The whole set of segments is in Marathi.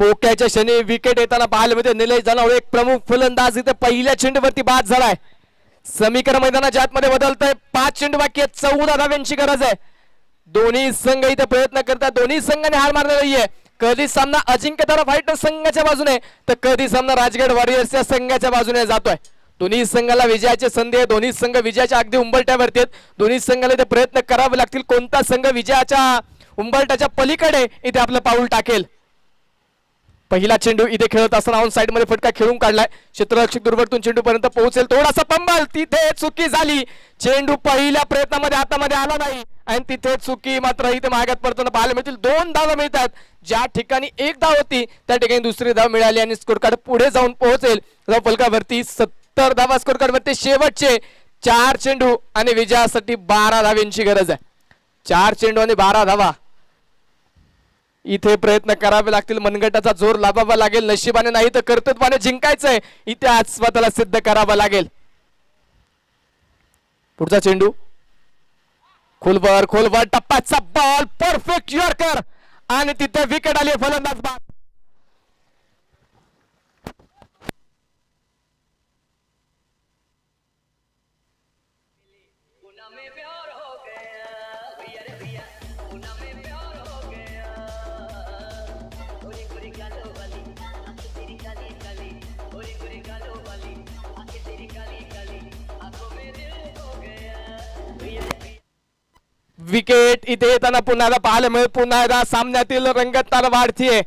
मोक्याच्या क्षणी विकेट येताना पाहायला मिळते. निलेश जाधव एक प्रमुख फलंदाज. इथे पहिल्या चेंडूवरती बाद झालाय. समीकरण मैदानाच्या आतमध्ये बदलतंय. पाच चेंडू बाकी आहेत. चौदा धाव्यांची गरज आहे. दोन्ही संघ इथे प्रयत्न करतात. दोन्ही संघाने हार मारणार नाहीये. कधी सामना अजिंक्यतारा फायटर संघाच्या बाजूने तर कधी सामना राजगड वॉरियर्सच्या संघाच्या बाजूने जातोय. दोन्ही संघाला विजयाची संधी आहे दोन्ही संघ विजयाच्या अगदी उंबरट्यावरती आहेत. दोन्ही संघाला इथे प्रयत्न करावे लागतील. कोणता संघ विजयाच्या उंबरट्याच्या पलीकडे इथे आपलं पाऊल टाकेल? पहिला चेंडू इथे खेळत असताना ऑन साइडमध्ये फटका खेळून काढलाय. क्षेत्ररक्षक दुर्बटून चेंडू पर्यंत पोहोचेल. थोडासा पंबल तिथे चुकी झाली. चेंडू पहिल्या प्रयत्नामध्ये हातामध्ये आला नाही. आणि तिथे चुकी मात्र इथे मागात पडताना पाहायला मिळतील. दोन धावा मिळतात. ज्या ठिकाणी एक धाव होती त्या ठिकाणी दुसरी धाव मिळाली आणि स्कोर कार्ड पुढे जाऊन पोहोचेल. फलकावरती सत्तर धावा स्कोर कार्ड वरती शेवटचे चार चेंडू आणि विजयासाठी बारा धाव्यांची गरज आहे. चार चेंडू आणि बारा धावा. इथे प्रयत्न करावे लागतील. मनगटाचा जोर लाभावा लागेल. नशिबाने नाही तर कर्तृत्वाने जिंकायचंय. इथे आज स्वतःला सिद्ध करावा लागेल. पुढचा चेंडू. खोलवर खोलवर. टप्पाचा बॉल परफेक्ट यॉर्कर आणि तिथे विकेट आली फलंदाज बाद. में प्यार. विकेट इथे येताना पुन्हा पाहायला मिळेल. पुन्हा एकदा सामन्यातील रंगतदार वाढतीये.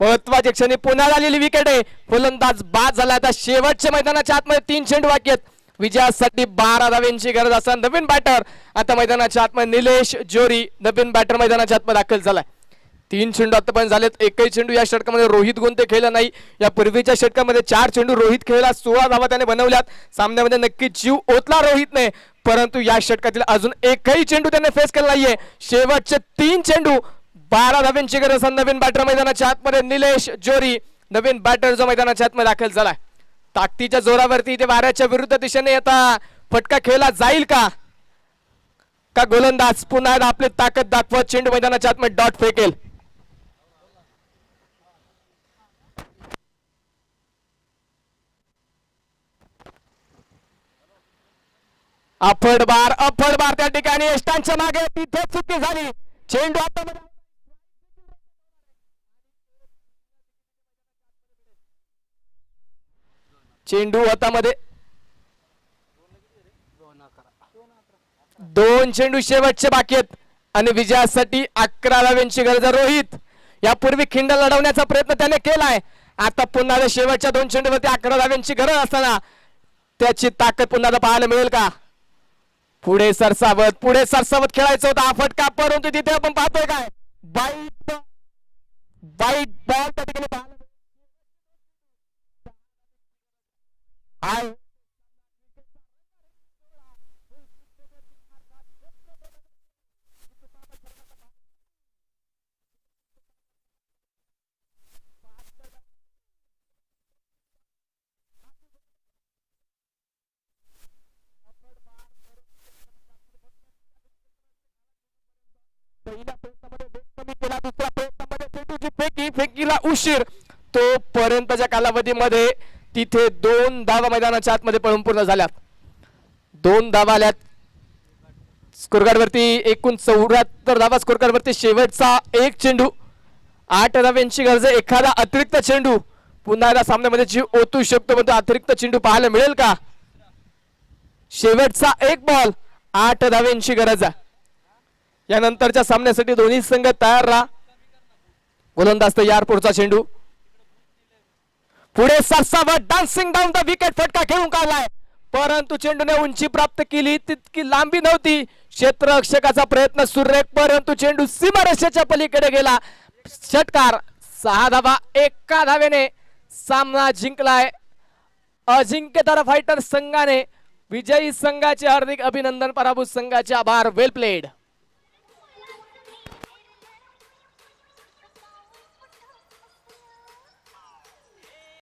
महत्त्वाच्या क्षणी पुन्हा आलेली विकेट आहे. फलंदाज बाद झाला. आता शेवटच्या मैदानाच्या आतमध्ये तीन चेंडू बाकी आहेत. विजयासाठी बारा धाव्यांची गरज असताना नवीन बॅटर आता मैदानाच्या आतमध्ये निलेश जोरी नवीन बॅटर मैदानाच्या आतमध्ये दाखल झालाय. तीन चेंडू आतापर्यंत झालेत. एकही चेंडू या षटकामध्ये रोहित गुंते खेळला नाही. या पूर्वीच्या षटकामध्ये चार चेंडू रोहित खेळला. सोळा धावा त्याने बनवल्यात. सामन्यामध्ये नक्की जीव ओतला रोहितने. परंतु या षटकातील अजून एकही चेंडू त्यांनी फेस केला नाहीये. शेवटचे तीन चेंडू बारा धाव्यांची गरज नवीन बॅटर मैदानाच्या आतमध्ये निलेश जोरी नवीन बॅटर जो मैदानाच्या आतमध्ये दाखल झालाय. ताकदीच्या जोरावरती इथे वाऱ्याच्या विरुद्ध दिशेने आता फटका खेळला जाईल का? का गोलंदाज पुन्हा आपली ताकद दाखवत चेंडू मैदानाच्या आतमध्ये डॉट फेकेल? अफड बार अफड बार त्या ठिकाणी यष्टांच्या मागे. तिथे चुकी झाली. चेंडू आता चेंडू हातामध्ये दोन चेंडू शेवटचे बाकी आहेत. आणि विजयासाठी अकरा धाव्यांची गरज आहे. रोहित यापूर्वी खिंड लढवण्याचा प्रयत्न त्याने केलाय. आता पुन्हा शेवटच्या दोन चेंडूवरती अकरा धाव्यांची गरज असताना त्याची ताकद पुन्हा पाहायला मिळेल का? पुढे सरसावत पुढे सरसावत खेळायचं होतं. हा फटका परंतु तिथे आपण पाहतोय काय? बाईट बाईट बॉल त्या ठिकाणी पाहायला मिळेल. आहे. पहिल्या प्रयत्नामध्ये वेग कमी केला दुसऱ्या प्रयत्नामध्ये चेंडूची फेकी फेकीला उशीर. तोपर्यंतच्या कालावधीमध्ये तिथे दोन धावा मैदानाच्या आतमध्ये पळून पूर्ण झाल्यात. दोन धावा आल्यात. स्कोरकार्डवरती एकूण चौऱ्याहत्तर धावा स्कोरकार्डवरती शेवटचा एक चेंडू. आठ धाव्यांची गरज एखादा अतिरिक्त चेंडू पुन्हा एकदा सामन्यामध्ये जीव ओतू शकतो पण अतिरिक्त चेंडू पाहायला मिळेल का? शेवटचा एक बॉल आठ धाव्यांची गरज आहे. यानंतरच्या सामन्यासाठी दोन्ही संघ तयार राहा. गोलंदाज तयार पुढचा चेंडू. पुढे सरसावत डान्सिंग डाऊन द विकेट फटका खेळून काढलाय. परंतु चेंडूने उंची प्राप्त केली तितकी लांबी नव्हती. क्षेत्ररक्षकाचा प्रयत्न सुरेख परंतु चेंडू सीमारेषेच्या पलीकडे गेला. षटकार सहा धावा एका धावेने सामना जिंकलाय. अजिंक्यतारा फायटर संघाने. विजयी संघाचे हार्दिक अभिनंदन पराभूत संघाचे आभार वेल प्लेड